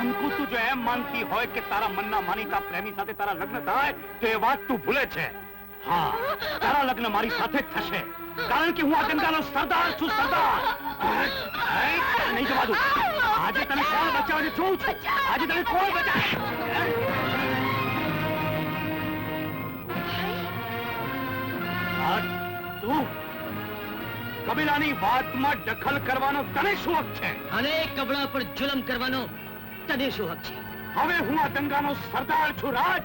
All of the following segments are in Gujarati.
તું જો એમ માનતી હોય કે તારા મનના માનીતા પ્રેમી સાથે તારા લગ્ન થાય, તો એ વાત તું ભૂલે છે. હા, તારા લગ્ન મારી સાથે જ થશે. કારણ કે હું આ ગંગાનો સરદાર છું, સરદાર. નહીં જવા દઉં આજે તને કોણ બચાવવાની છું આજે તને કોણ બચાવે તું કબીલાની વાતમાં દખલ કરવાનો તને શું હક છે. અને કબડા પર જુલમ કરવાનો તને શું હક છે? હવે હું આ દંગાનો સરદાર છું રાજ.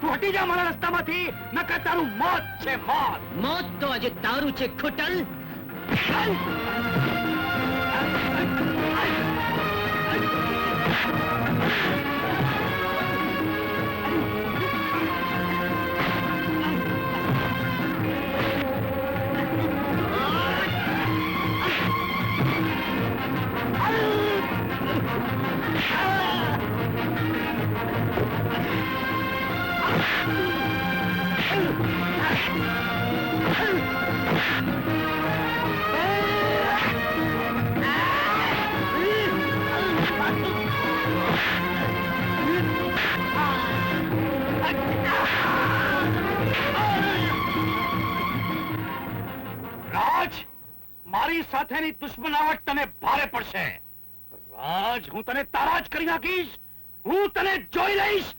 તું હટી જા મારા રસ્તામાંથી નકર તારું મોત છે મોત. મોત તો આજે તારું છે ખોટલ. રાજ સાથેની દુશ્મનાવટ તને ભારે પડશે. રાજ હું તને તારા જ કરી નાખીશ. હું તને જોઈ લઈશ.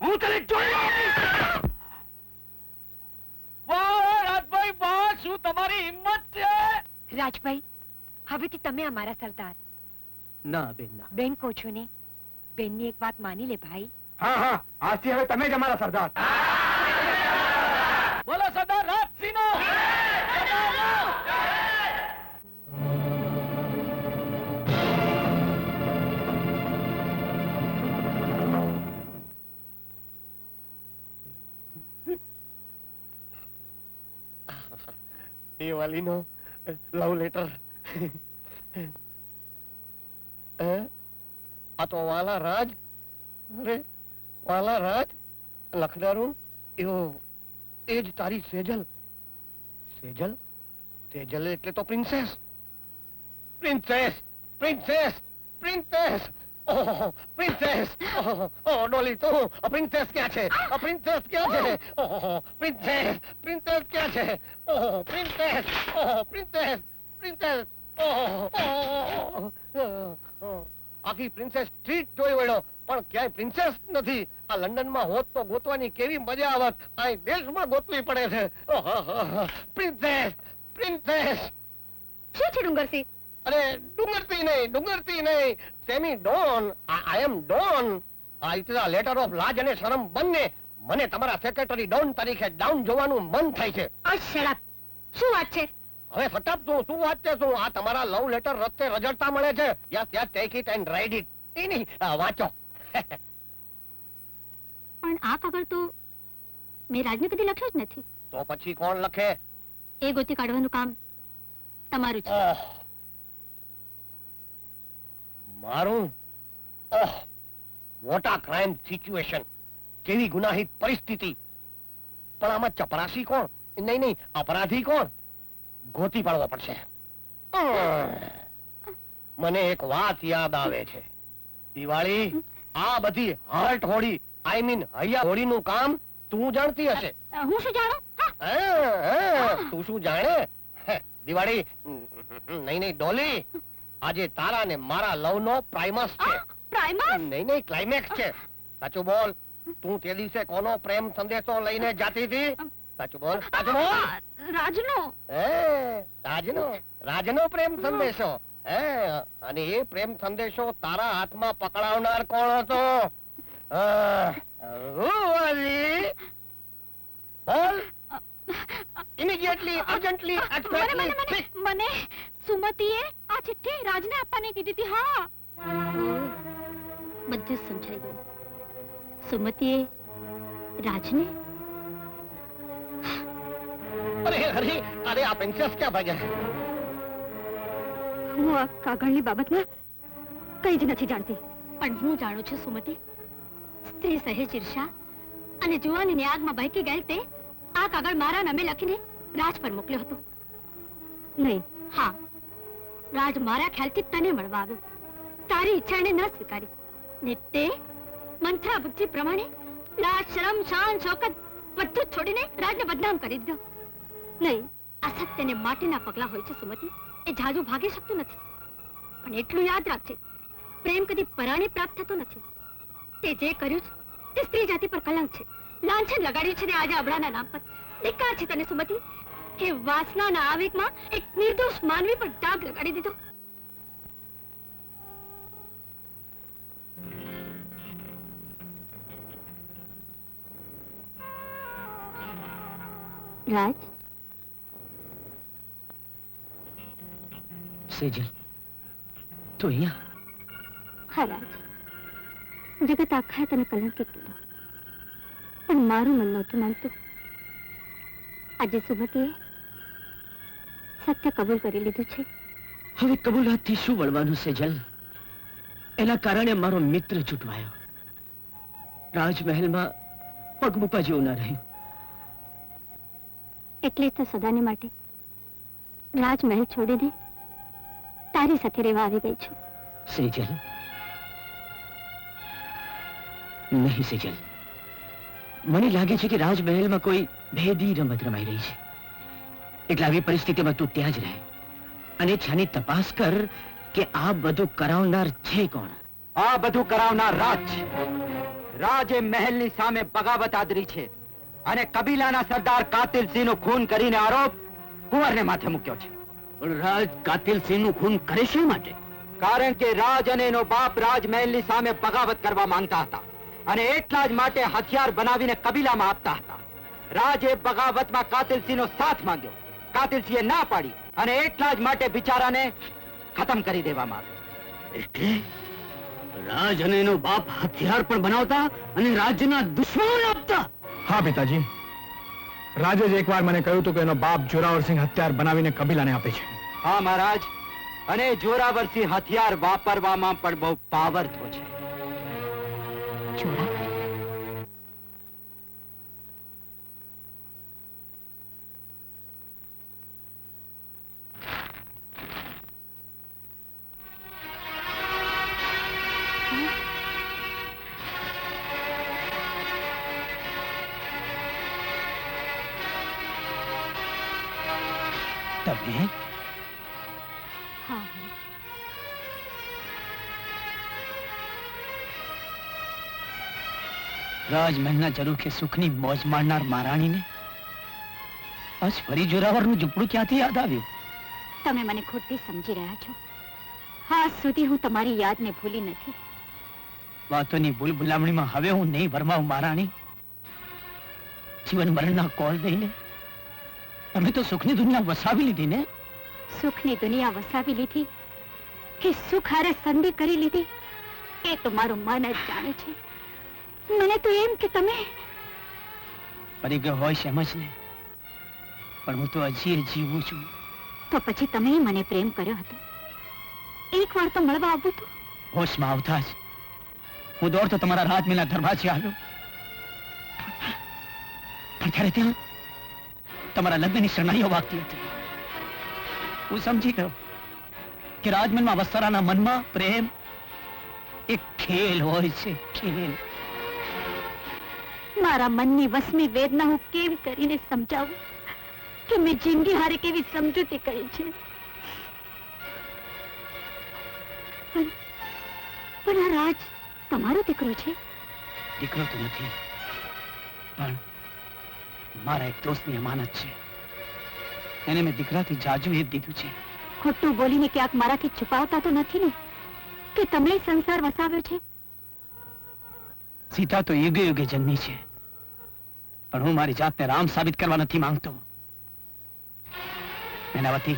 હું તને જોઈ લઈશ. રાજભાઈ વાહ શું તમારી હિંમત છે? રાજભાઈ હવેથી તમે અમારા સરદાર. ના બેન ના. બેન કહો છો ને? બેનની એક વાત માની લે ભાઈ. હા હા આજથી હવે તમે જ અમારા સરદાર. બોલો સરદાર. દિવાળીનો લવ લેટર આ તો વાલા રાજ. અરે, વાલા રાજ. લખનારું, એવો, એ જ તારી સેજલ. સેજલ? સેજલ એટલે તો princess princess princess princess oh princess! Oh Dolly તું પ્રિન્સેસ ક્યાં છે? પ્રિન્સેસ ક્યાં છે? ઓહ પ્રિન્સેસ પ્રિન્સેસ ક્યાં છે? Oh princess oh princess princess oh આખી પ્રિન્સેસ સ્ટ્રીટ જોઈ વળ્યો પણ ક્યાંય પ્રિન્સેસ નથી. આ લંડનમાં હોત તો ગોતવાની કેવી મજા આવત. અહીં દેશમાં ગોતવી પડે છે. Princess princess. શું છે ડુંગરસિંહ અરે ડુંગરતી નહીં ડુંગરતી નહીં. Sammy don I am don it is letter of લાજ અને શરમ બંને મને તમારા સેક્રેટરી ડોન તરીકે ડાઉન જોવાનું મન થાય છે. શરાબ શું વાત છે? હવે ફટાફ તું શું વાત છે શું? આ તમારા લવ લેટર રસ્તે રજડતા મળે છે. Yes yes take it and ride it એની વાંચો. પણ આ કાગળ તો મેં રાજને કદી લખ્યો જ નથી. તો પછી કોણ લખે? એ ગોતી કાઢવાનું કામ તમારું છે. મારું? વોટ આ ક્રાઇમ સિચ્યુએશન કેવી ગુનાહિત પરિસ્થિતિ. પણ આમાં ચપરાસી કોણ? નહીં નહીં અપરાધી કોણ? ગોતી પાડવો પડશે. મને એક વાત યાદ આવે છે. દિવાળી આ બધી હાર્ટ હોળી આઈ મીન હૈયા હોળીનું કામ તું જાણતી હશે. હું શું જાણું? તું શું જાણે? દિવાળી નહીં નહીં ડોલી. આજે તારા ને મારા લવ નો પ્રાઇમસ છે. નહીં નહીં ક્લાઇમેક્સ છે. સાચું બોલ. તું તે દિવસે કોનો પ્રેમ સંદેશો લઈને જાતી હતી? સાચું બોલ. બોલ રાજનો. હે રાજનો? રાજનો પ્રેમ સંદેશો. હે અને એ પ્રેમ સંદેશો તારા હાથમાં પકડાવનાર કોણ હતો? બોલ. ઇમિડિયેટલી અર્જન્ટલી મને. સુમતીએ આ ચિઠ્ઠી રાજને આપવાની કીધી હતી હા. બધું સમજાઈ ગયું. સુમતીએ રાજને? અરે અરે અરે આ પ્રિન્સેસ ક્યાં ભાગ્યા? હું આ કાગળની બાબતમાં કઈ જ નથી જાણતી. પણ હું જાણું છું સુમતી સ્ત્રી સહેજ ઈર્ષા અને જુવાનીની આગમાં બહેકી ગયેલ તે આ કાગળ મારા નામે લખીને રાજ પર મોકલ્યો હતો. નહીં. હા. રાજ મારા ખ્યાલથી તને મળવા આવ્યો. તારી ઈચ્છા એને ન સ્વીકારી. ને તે બુદ્ધિ પ્રમાણે રાજ શરમ, શાન, શોકત બધું છોડીને રાજને બદનામ કરી દીધો. નહીં, આ સત્યને પગલા હોય છે, સુમતિ. એ જાજુ ભાગી શકતું નથી. પણ એટલું યાદ રાખજે, પ્રેમ કદી પરાણે પ્રાપ્ત થતો નથી. તે જે કર્યું છે, તે સ્ત્રી જાતિ પર કલંક છે. લાંછન લગાડ્યું છે ને આજે અબડાના નામ પર. ધિક્કાર છે તને, સુમતિ. કે વાસનાના આવેગમાં એક નિર્દોષ માનવી પર દાગ લગાડી દીધો. રાજ? સેજલ તો અહીંયા? હા રાજ. જગત આખાએ તને કલંકિત કીધો પણ મારું મન નહોતું માનતું. આજે સુમતીએ સત્ય કબૂલ કરી લીધું છે? હવે કબૂલાતથી શું વળવાનું સેજલ એના કારણે મારો મિત્ર છૂટવાયો રાજમહેલમાં પગ મૂકવા જેવું ના રહ્યું. એટલે તો સદાને માટે રાજમહેલ છોડીને તારી સાથે રહેવા આવી ગઈ છું. સેજલ નહીં સેજલ મને લાગે છે કે રાજમહેલમાં કોઈ ભેદી રમત રમાઈ રહી છે. એટલે આવી પરિસ્થિતિમાં તું ત્યાં જ રહે. અને છાની તપાસ કર કે આ બધું કરાવનાર છે કોણ? આ બધું કરાવનાર રાજ છે. રાજ એ મહેલની સામે બગાવત આદરી છે. અને કબીલાના સરદાર કાતિલસિંહનું ખૂન કરીને આરોપ કુંવરને માથે મૂક્યો છે. પણ રાજ કાતિલ સિંહનું ખૂન કરે શા માટે? કારણ કે રાજ અને એનો બાપ રાજમહેલની સામે બગાવત કરવા માંગતા હતા. અને એટલા જ માટે હથિયાર બનાવીને કબીલામાં આપતા હતા. રાજે બગાવતમાં કાતિલસિંહનો સાથ માંગ્યો. કાતિલસિંહે ના પાડી અને એટલા જ માટે બિચારાને ખતમ કરી દેવામાં આવ્યો એટલે રાજ અને એનો બાપ હથિયાર પણ બનાવતા અને રાજ્યના દુશ્મનોને આપતા. હા પિતાજી. રાજે જ એકવાર મને કહ્યું હતું કે એનો બાપ જોરાવરસિંહ હથિયાર બનાવીને કબીલાને આપે છે. હા મહારાજ. અને જોરાવરસિંહ હથિયાર વાપરવામાં પણ બહુ પાવરફુલ છે. ચોરા તમે હા? રાજમહેલના ઝરૂખે સુખની મોજ માણનાર મહારાણીને આજ ફરી જોરાવરનું ઝૂંપડું ક્યાંથી યાદ આવ્યું? તમે મને ખોટી સમજી રહ્યા છો. હા સુધી હું તમારી યાદને ભૂલી નથી. વાતોની ભૂલ ભૂલામણીમાં હવે હું નહીં ભરમાવું મહારાણી. જીવન મરણના કોલ દઈને તમે તો સુખની દુનિયા વસાવી લીધી ને? સુખની દુનિયા વસાવી લીધી કે સુખ હારે સંધિ કરી લીધી? એ તો મારું મન જ જાણે છે. મને તો એમ કે તમે પરિગ્રહ હોય છે એમ જ ને. પણ હું તો હજી જીવું છું. તો પછી તમે મને પ્રેમ કર્યો હતો. એક વાર તો મળવા આવવું તો. હોશમાં આવતા જ. હું દોડતો તમારા રાજમીના દરવાજે આવ્યો. પણ ત્યારે ત્યાં તમારા લગ્નની શરણાઈઓ વાગતી હતી. હું સમજી ગયો કે રાજમનમાં વસ્તારાના મનમાં પ્રેમ એક ખેલ હોય છે ખેલ. મારા મનની વસમી વેદના હું કેવી કરીને સમજાવું? કે મેં જિંદગી હારે કેવી સમજૂતી કરી છે? પણ આ રાજ તમારો દીકરો છે? દીકરો તો નથી. પણ મારા એક દોસ્તની અમાનત છે. એને મેં દીકરાથી જાજુ એ દીધું છે. ખોટું બોલીને ક્યાંક મારાથી છુપાવતા તો નથી ને? કે તમે સંસાર વસાવ્યો છે? સીતા તો યુગે યુગે જન્મી છે. પણ હું મારી જાતને રામ સાબિત કરવા નથી માંગતો. એના વતી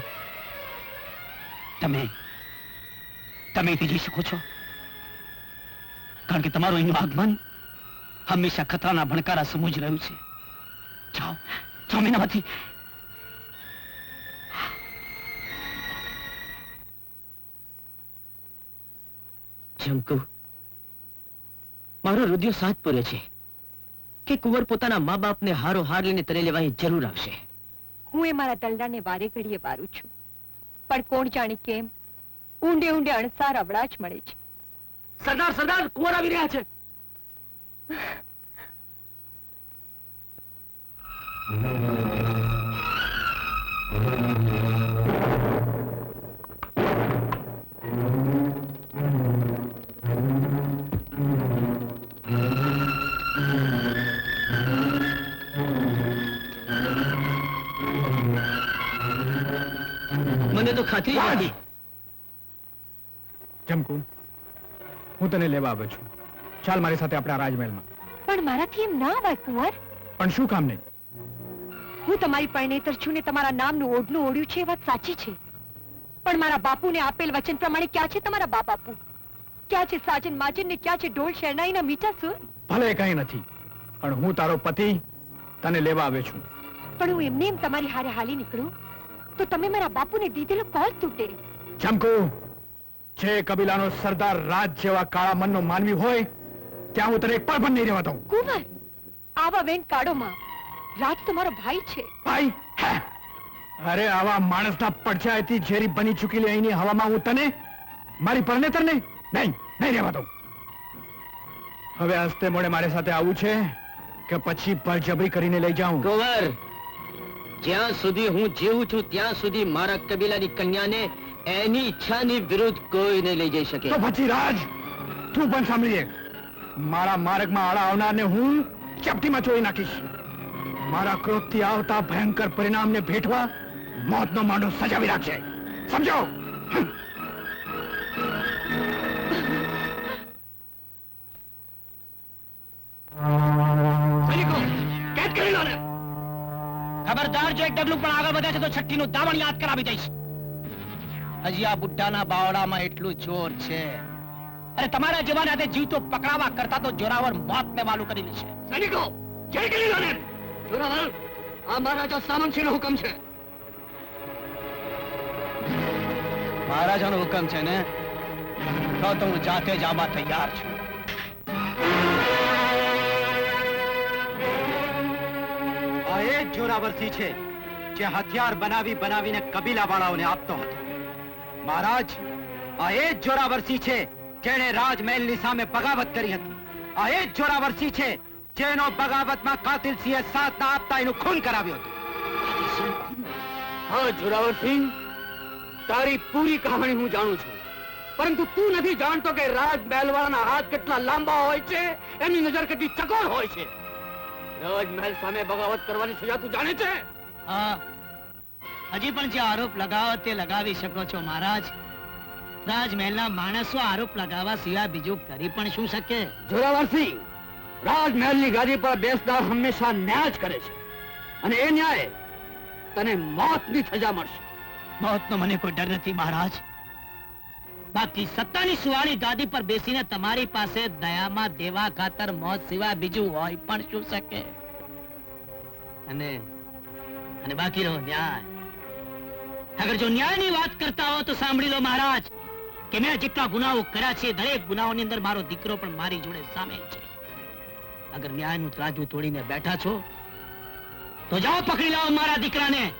તમે તમે બીજી શકો છો. કારણ કે તમારું એનું આગમન હંમેશા ખતરાના ભણકારા સમૂહ જ રહ્યું છે. જાઓ જાઓ મીનામાંથી શંકુ મારો રુધિર સાથ પૂરે છે કે કુંવર પોતાના મા બાપને હારો હાર લઈને તરે લેવા જરૂર આવશે. હું એ મારા દલડાને વારે ઘડીએ વારું છું. પણ કોણ જાણે કેમ? ઊંડે ઊંડે અણસાર અવળા જ મળે છે. સરદાર સરદાર સરદાર કુંવર આવી રહ્યા છે. મને તો ખાતરી જ હતી જમકુ હું તને લેવા આવ્યો છું. ચાલ મારી સાથે આપણા રાજમહેલમાં. પણ મારાથી એમ ના અવાય કુંવર પણ શું કામ નહીં? હું તમારી પરણેતર છું ને તમારા નામનું ઓઢનું ઓઢ્યું છે એ વાત સાચી છે. પણ મારા બાપુને આપેલ વચન પ્રમાણે ક્યાં છે તમારા બા બાપુ? ક્યાં છે સાજન માજન ને ક્યાં છે ઢોલ શરણાઈના મીઠા સુર? ભલે કઈ નથી પણ હું તારો પતિ તને લેવા આવ્યો છું. પણ હું એમને એમ તમારી હારે હાલી નીકળું? તો તમે મારા બાપુને દીધેલો કોલ તૂટે. જમકુ જે કબીલાનો સરદાર રાજ જેવા કાળા મનનો માનવી હોય ત્યાં હું તને એક પણ નહીં રહેવા દઉં. કુંવર આવા વેણ કાઢોમાં રાજ તમારો ભાઈ છે. ભાઈ? અરે આવા માણસના પડછાયાથી ઝેરી બની ચૂકેલી અહીંની હવામાં હું તને મારી પરનેતરને નહીં નહીં રહેવા દઉં. હવે હસ્તે મોડે મારી સાથે આવું છે કે પછી પરજબરી કરીને લઈ જાઉં. કુંવર જ્યાં સુધી હું જીવું છું ત્યાં સુધી મારા કબીલાની કન્યાને એની ઈચ્છાની વિરુદ્ધ કોઈ નહીં લઈ જઈ શકે. તો પછી રાજ તું પણ સાંભળીએ મારા માર્ગમાં આડા આવનારને હું ચપટીમાં ચોરી નાખીશ. મારા ક્રોધથી આવતા ભયંકર પરિણામને ભેટવા મોતનો માંડો સજાવી રાખશે. સમજો? ને. ખબરદાર જો એક ડગલું પણ આગળ વધે છે તો છઠ્ઠીનું દાવણ યાદ કરાવી દઈશ. હજી આ બુઢાના બાવડામાં એટલું જોર છે. અરે તમારા જવાન હાથે જીવતો પકડાવા કરતા તો જોરાવર મોતને વાલું કરી લેશે સૈનિકો, જય કરી લો ને જોરાવર આ મહારાજા સામંતસિંહ નો હુકમ છે. મહારાજાનો હુકમ છે ને, તો હું જાતે જ આવવા તૈયાર છું. આ એ જ છે જે હથિયાર બનાવી બનાવીને કબીલાવાળાઓને આપતો હતો. મહારાજ, આ એ જ જોરાવરસિંહ છે જેણે રાજમહેલની સામે બગાવત કરી હતી. આ એ જ છે જેનો બગાવતમાં કાતિલસિંહે સાથ ના આપતા એનું ખૂન કરાવ્યું હતું. હા જોરાવરસિંહ તારી પૂરી કહાણી હું જાણું છું. પરંતુ તું નથી જાણતો કે રાજ મહેલવાળાના હાથ કેટલા લાંબા હોય છે એમની નજર કેટલી ચકોર હોય છે. રાજમહેલ સામે બગાવત કરવાની સજા તું જાણે છે? હા હજી પણ જે આરોપ લગાવો તે લગાવી શકો છો મહારાજ. રાજમહેલના માણસો આરોપ લગાવવા સિવાય બીજું કરી પણ શું શકે? જોરાવરસિંહ રાજમહેલની ગાદી પર બેસનાર હંમેશા ન્યાય જ કરે છે. અને એ ન્યાય તને મોતની સજા મળશે. મોતનો મને કોઈ ડર નથી, મહારાજ. બાકી સત્તાની સુવાળી ગાદી પર બેસીને તમારી પાસે દયામાં દેવા ખાતર મોત સિવાય બીજું હોય પણ શું શકે? અને અને બાકી રહો, ન્યાય. અગર જો ન્યાયની વાત કરતા હો તો સાંભળી લો, મહારાજ, કે મેં જેટલા ગુનાઓ કર્યા છે, દરેક ગુનાઓની અંદર મારો દીકરો પણ મારી જોડે સામેલ છે. અગર ન્યાયનું ત્રાજુ તોડીને બેઠા છો તો જાઓ પકડી લાવો મારા દીકરાને.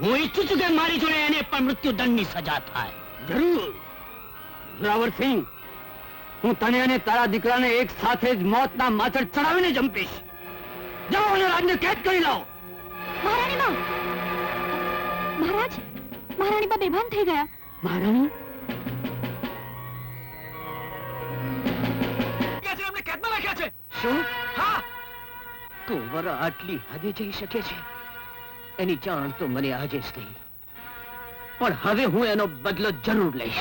હું ઈચ્છું છું કે મારી જોડે એને પણ મૃત્યુદંડની સજા થાય. જરૂર. જોરાવરસિંહ હું તને અને તારા દીકરાને એક સાથે જ મોતના માથડ ચડાવીને જંપીશ. જાઓ અને રાજને કેદ કરી લાવો. મહારાણીમાં. મહારાજ મહારાણી બા બેભાન થઈ ગયા. મહારાણી? શું? આટલી હદે જઈ શકે છે. એની જાણ તો મને આજે જ થઈ. પણ હવે હું એનો બદલો જરૂર લઈશ.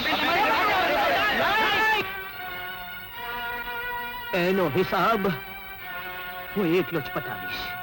એનો હિસાબ હું એકલો જ પતાવીશ